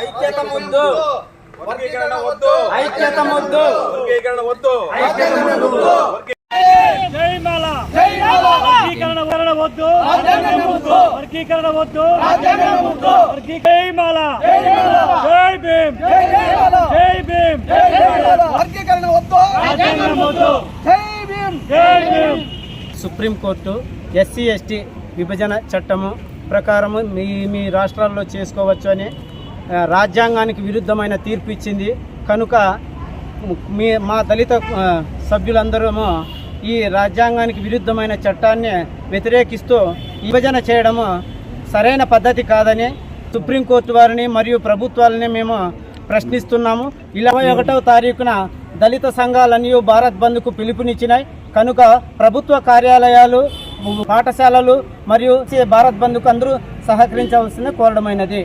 ఐక్యత ముద్దు. వర్గీకరణ వద్దు. ఐక్యత ముద్దు. వర్గీకరణ వద్దు. ఐక్యత ముద్దు. జై మాల జై మాల వర్గీకరణ వద్దు. వర్గీకరణ వద్దు. వర్గీ- సుప్రీంకోర్టు ఎస్సీ ఎస్టీ విభజన చట్టము ప్రకారము మీ మీ రాష్ట్రాల్లో చేసుకోవచ్చు అని రాజ్యాంగానికి విరుద్ధమైన తీర్పు ఇచ్చింది. కనుక మీ మా దళిత ఆ, సభ్యులందరము ఈ రాజ్యాంగానికి విరుద్ధమైన చట్టాన్ని వ్యతిరేకిస్తూ విభజన చేయడము సరైన పద్ధతి కాదని సుప్రీంకోర్టు వారిని మరియు ప్రభుత్వాలని మేము ప్రశ్నిస్తున్నాము. ఇరవై ఒకటవ తారీఖున దళిత సంఘాలన్నీ భారత్ బంద్కు పిలుపునిచ్చినాయి. కనుక ప్రభుత్వ కార్యాలయాలు పాఠశాలలు మరియు భారత్ బంద్కు అందరూ సహకరించవలసింది కోరడమైనది.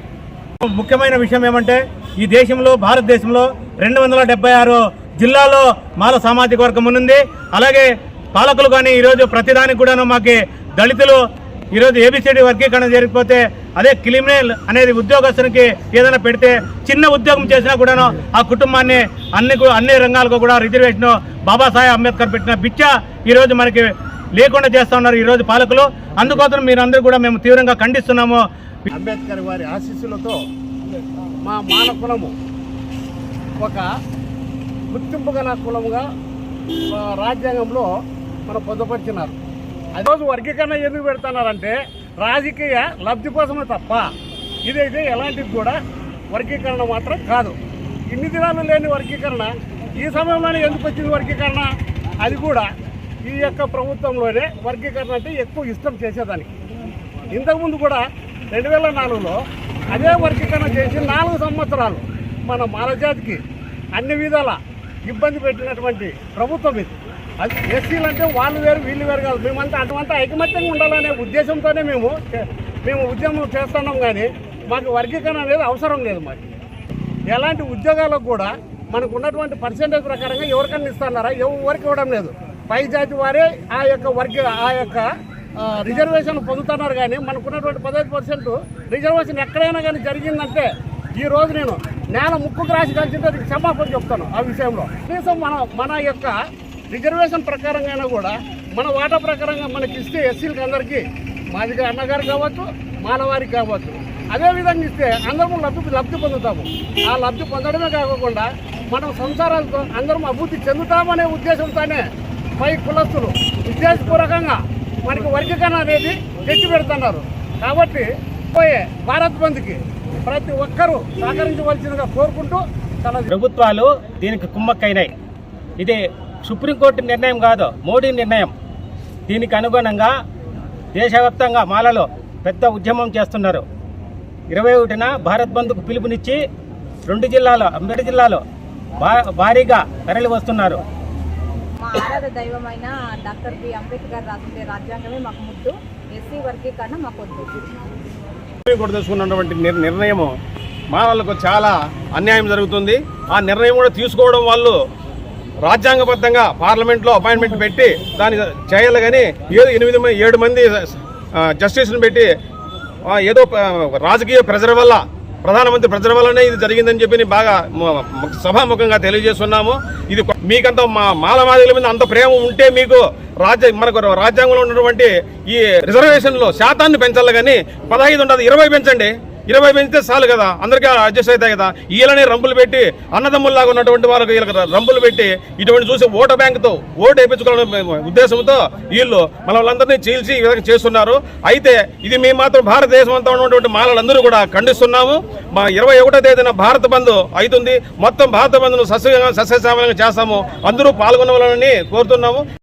ముఖ్యమైన విషయం ఏమంటే ఈ దేశంలో భారతదేశంలో రెండు వందల డెబ్బై ఆరు జిల్లాలో మాల సామాజిక వర్గం ఉంది అలాగే పాలకులు కానీ ఈరోజు ప్రతిదానికి కూడాను మాకు దళితులు ఈరోజు ఏబిసిడి వర్గీకరణ జరిగిపోతే అదే క్రిమినల్ అనేది ఉద్యోగస్తునికి ఏదైనా పెడితే చిన్న ఉద్యోగం చేసినా కూడాను ఆ కుటుంబాన్ని అన్ని అన్ని రంగాలకు కూడా రిజర్వేషన్ బాబాసాహెబ్ అంబేద్కర్ పెట్టిన బిచ్చ ఈరోజు మనకి లేకుండా చేస్తా ఉన్నారు ఈరోజు పాలకులు. అందుకోసం మీరందరూ కూడా మేము తీవ్రంగా ఖండిస్తున్నాము. అంబేద్కర్ వారి ఆశీస్సులతో మా మాన కులము ఒక గుర్తింపు గల కులముగా రాజ్యాంగంలో మనం పొందుపరిచినారు. అదే రోజు వర్గీకరణ ఎందుకు పెడుతున్నారంటే రాజకీయ లబ్ధి కోసమే తప్ప ఇదైతే ఎలాంటిది కూడా వర్గీకరణ మాత్రం కాదు. ఇన్ని దినాలు లేని వర్గీకరణ ఈ సమయంలోనే ఎందుకు వచ్చింది వర్గీకరణ? అది కూడా ఈ యొక్క ప్రభుత్వంలోనే వర్గీకరణ అంటే ఎక్కువ ఇష్టం చేసేదానికి. ఇంతకుముందు కూడా రెండు వేల నాలుగులో అదే వర్గీకరణ చేసి నాలుగు సంవత్సరాలు మన మానవజాతికి అన్ని విధాల ఇబ్బంది పెట్టినటువంటి ప్రభుత్వం ఇది. అది ఎస్సీలు అంటే వాళ్ళు వేరు వీళ్ళు వేరు కాదు. మేమంతా అటువంటి ఐకమత్యంగా ఉండాలనే ఉద్దేశంతోనే మేము మేము ఉద్యమం చేస్తున్నాం కానీ మాకు వర్గీకరణ అనేది అవసరం లేదు మాకు. ఎలాంటి ఉద్యోగాలకు కూడా మనకు ఉన్నటువంటి పర్సంటేజ్ ప్రకారంగా ఎవరికన్నా ఇస్తున్నారా? ఎవరికి ఇవ్వడం లేదు. పై జాతి వారే ఆ యొక్క వర్గ ఆ యొక్క రిజర్వేషన్ పొందుతున్నారు కానీ మనకున్నటువంటి పదహైదు పర్సెంట్ రిజర్వేషన్ ఎక్కడైనా కానీ జరిగిందంటే ఈ రోజు నేను నేల ముక్కుకు రాసి కలిసింటే అది క్షమాపణ చెప్తాను ఆ విషయంలో. కనీసం మన మన యొక్క రిజర్వేషన్ ప్రకారంగా కూడా మన వాటా ప్రకారంగా మనకి ఇస్తే ఎస్సీలకి అందరికీ మాదిగా అన్నగారు కావచ్చు మానవారికి కావచ్చు. అదే విధంగా ఇస్తే అందరము లబ్ధి లబ్ధి పొందుతాము. ఆ లబ్ధి పొందడమే కాకుండా మనం సంసారాలతో అందరం అభివృద్ధి చెందుతామనే ఉద్దేశంతోనే పై కులస్తులు ఉద్దేశపూర్వకంగా మనకి వర్గీకరణ అనేది తెచ్చి పెడుతున్నారు కాబట్టి పోయే భారత్ బంద్కి ప్రతి ఒక్కరూ సహకరించవలసిందిగా కోరుకుంటూ తన ప్రభుత్వాలు దీనికి కుమ్మక్కైనాయి. ఇది సుప్రీంకోర్టు నిర్ణయం కాదు మోడీ నిర్ణయం. దీనికి అనుగుణంగా దేశవ్యాప్తంగా మాలలో పెద్ద ఉద్యమం చేస్తున్నారు. ఇరవై ఒకటిన భారత్ బంద్కు పిలుపునిచ్చి రెండు జిల్లాలో అంబేద్కర్ జిల్లాలో భా భారీగా తరలి వస్తున్నారు. మా ఆరాధ దైవమైన డాక్టర్ బి. అంబేద్కర్ రాసిండే రాజ్యాంగమే మాకు ముద్దు. ఎస్సీ వర్గీకరణ మాకు వద్దు. సుప్రీంకోర్టు తీసుకున్నటువంటి నిర్- నిర్ణయము మానవులకు చాలా అన్యాయం జరుగుతుంది. ఆ నిర్ణయం కూడా తీసుకోవడం వాళ్ళు రాజ్యాంగబద్ధంగా పార్లమెంట్లో అపాయింట్మెంట్ పెట్టి దాన్ని చేయాలి కానీ ఏదో ఎనిమిది ఏడు మంది జస్టిస్ను జస్టిస్ని పెట్టి ఏదో రాజకీయ ప్రెజర్ వల్ల ప్రధానమంత్రి ప్రజల వల్లనే ఇది జరిగిందని చెప్పి బాగా సభాముఖంగా తెలియజేస్తున్నాము. ఇది మీకంత మా మాలమాదిల మీద అంత ప్రేమ ఉంటే మీకు రాజ్య మనకు రాజ్యాంగంలో ఉన్నటువంటి ఈ రిజర్వేషన్లో శాతాన్ని పెంచాలి కానీ పదహైదు ఉండదు ఇరవై పెంచండి. ఇరవై పెంచితే చాలు కదా. అందరికీ అడ్జస్ట్ అవుతాయి కదా. వీళ్ళని రంపులు పెట్టి అన్నదమ్ముల్లాగా ఉన్నటువంటి వాళ్ళకి వీళ్ళకి రంపులు పెట్టి ఇటువంటి చూసి ఓటు బ్యాంకుతో ఓటు వేయించుకోవాలనే ఉద్దేశంతో వీళ్ళు మన వాళ్ళందరినీ చీల్చి ఈ విధంగా చేస్తున్నారు. అయితే ఇది మేము మాత్రం భారతదేశం అంతా ఉన్నటువంటి మాలలందరూ కూడా ఖండిస్తున్నాము. మా ఇరవై ఒకటో తేదీన భారత బంద్ అవుతుంది. మొత్తం భారత బంద్ను సస్య సస్యశ్యామలంగా చేస్తాము. అందరూ పాల్గొనవాలని కోరుతున్నాము.